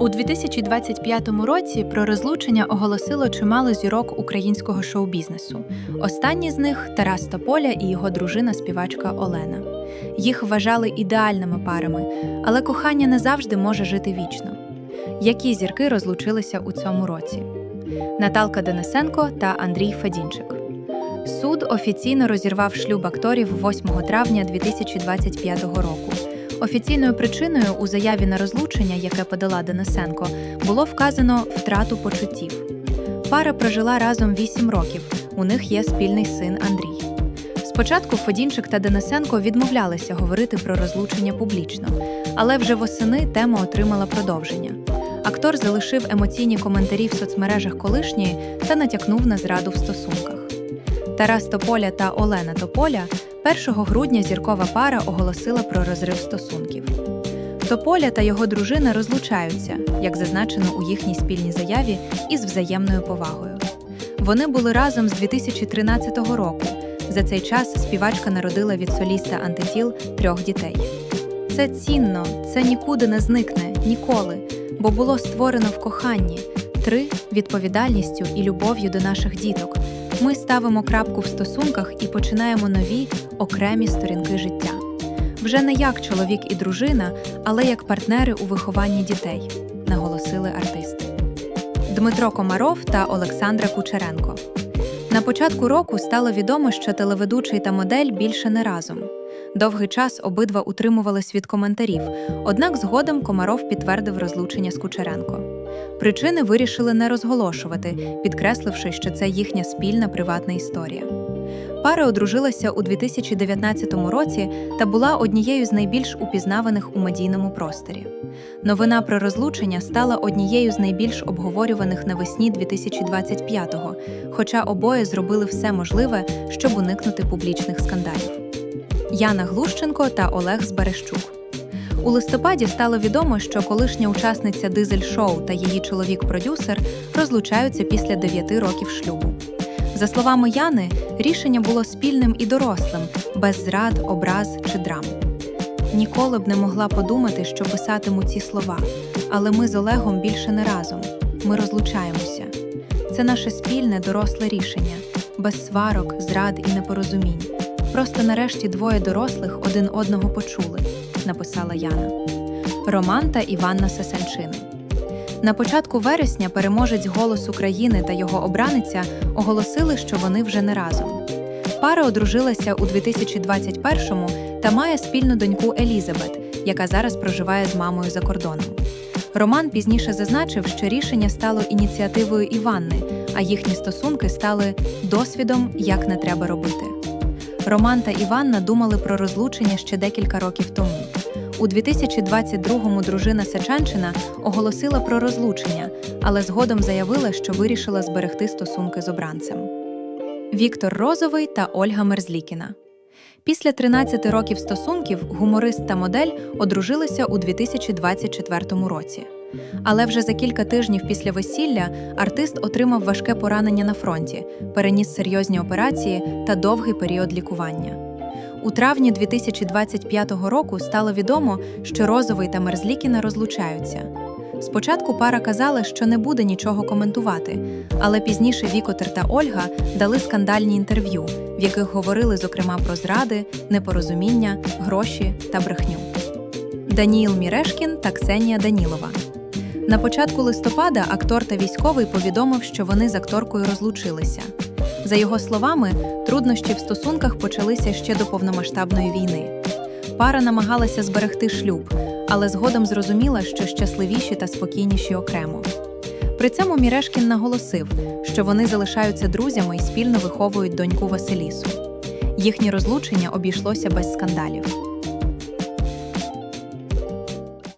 У 2025 році про розлучення оголосило чимало зірок українського шоу-бізнесу. Останні з них Тарас Тополя і його дружина співачка Олена. Їх вважали ідеальними парами, але кохання не завжди може жити вічно. Які зірки розлучилися у цьому році? Наталка Денисенко та Андрій Федінчик. Суд офіційно розірвав шлюб акторів 8 травня 2025 року. Офіційною причиною у заяві на розлучення, яке подала Денисенко, було вказано втрату почуттів. Пара прожила разом 8 років. У них є спільний син Андрій. Спочатку Федінчик та Денисенко відмовлялися говорити про розлучення публічно, але вже восени тема отримала продовження. Актор залишив емоційні коментарі в соцмережах колишньої та натякнув на зраду в стосунках. Тарас Тополя та Олена Тополя 1 грудня зіркова пара оголосила про розрив стосунків. Тополя та його дружина розлучаються, як зазначено у їхній спільній заяві, із взаємною повагою. Вони були разом з 2013 року. За цей час співачка народила від соліста антитіл трьох дітей. Це цінно, це нікуди не зникне, ніколи, бо було створено в коханні. Три відповідальністю і любов'ю до наших діток. Ми ставимо крапку в стосунках і починаємо нові окремі сторінки життя. Вже не як чоловік і дружина, але як партнери у вихованні дітей, наголосили артисти. Дмитро Комаров та Олександра Кучеренко. На початку року стало відомо, що телеведучий та модель більше не разом. Довгий час обидва утримувались від коментарів, однак згодом Комаров підтвердив розлучення з Кучеренко. Причини вирішили не розголошувати, підкресливши, що це їхня спільна приватна історія. Пара одружилася у 2019 році та була однією з найбільш упізнаваних у медійному просторі. Новина про розлучення стала однією з найбільш обговорюваних навесні 2025-го, хоча обоє зробили все можливе, щоб уникнути публічних скандалів. Яна Глущенко та Олег Зберещук. У листопаді стало відомо, що колишня учасниця дизель-шоу та її чоловік-продюсер розлучаються після 9 років шлюбу. За словами Яни, рішення було спільним і дорослим, без зрад, образ чи драм. Ніколи б не могла подумати, що писатиму ці слова, але ми з Олегом більше не разом. Ми розлучаємося. Це наше спільне доросле рішення, без сварок, зрад і непорозумінь. Просто нарешті двоє дорослих один одного почули, написала Яна. Роман та Іванна Сесенчини. На початку вересня переможець «Голос України та його обраниця оголосили, що вони вже не разом. Пара одружилася у 2021-му та має спільну доньку Елізабет, яка зараз проживає з мамою за кордоном. Роман пізніше зазначив, що рішення стало ініціативою Іванни, а їхні стосунки стали досвідом, як не треба робити. Роман та Іванна думали про розлучення ще декілька років тому. У 2022-му дружина Сечанчина оголосила про розлучення, але згодом заявила, що вирішила зберегти стосунки з обранцем. Віктор Розовий та Ольга Мерзлікіна. Після 13 років стосунків гуморист та модель одружилися у 2024 році. Але вже за кілька тижнів після весілля артист отримав важке поранення на фронті, переніс серйозні операції та довгий період лікування. У травні 2025 року стало відомо, що Розовий та Мерзлікіна розлучаються. Спочатку пара казала, що не буде нічого коментувати, але пізніше Вікотер та Ольга дали скандальні інтерв'ю, в яких говорили зокрема про зради, непорозуміння, гроші та брехню. Даніїл Мірешкін та Ксенія Данілова. На початку листопада актор та військовий повідомив, що вони з акторкою розлучилися. За його словами, труднощі в стосунках почалися ще до повномасштабної війни. Пара намагалася зберегти шлюб, але згодом зрозуміла, що щасливіші та спокійніші окремо. При цьому Мірешкін наголосив, що вони залишаються друзями і спільно виховують доньку Василісу. Їхнє розлучення обійшлося без скандалів.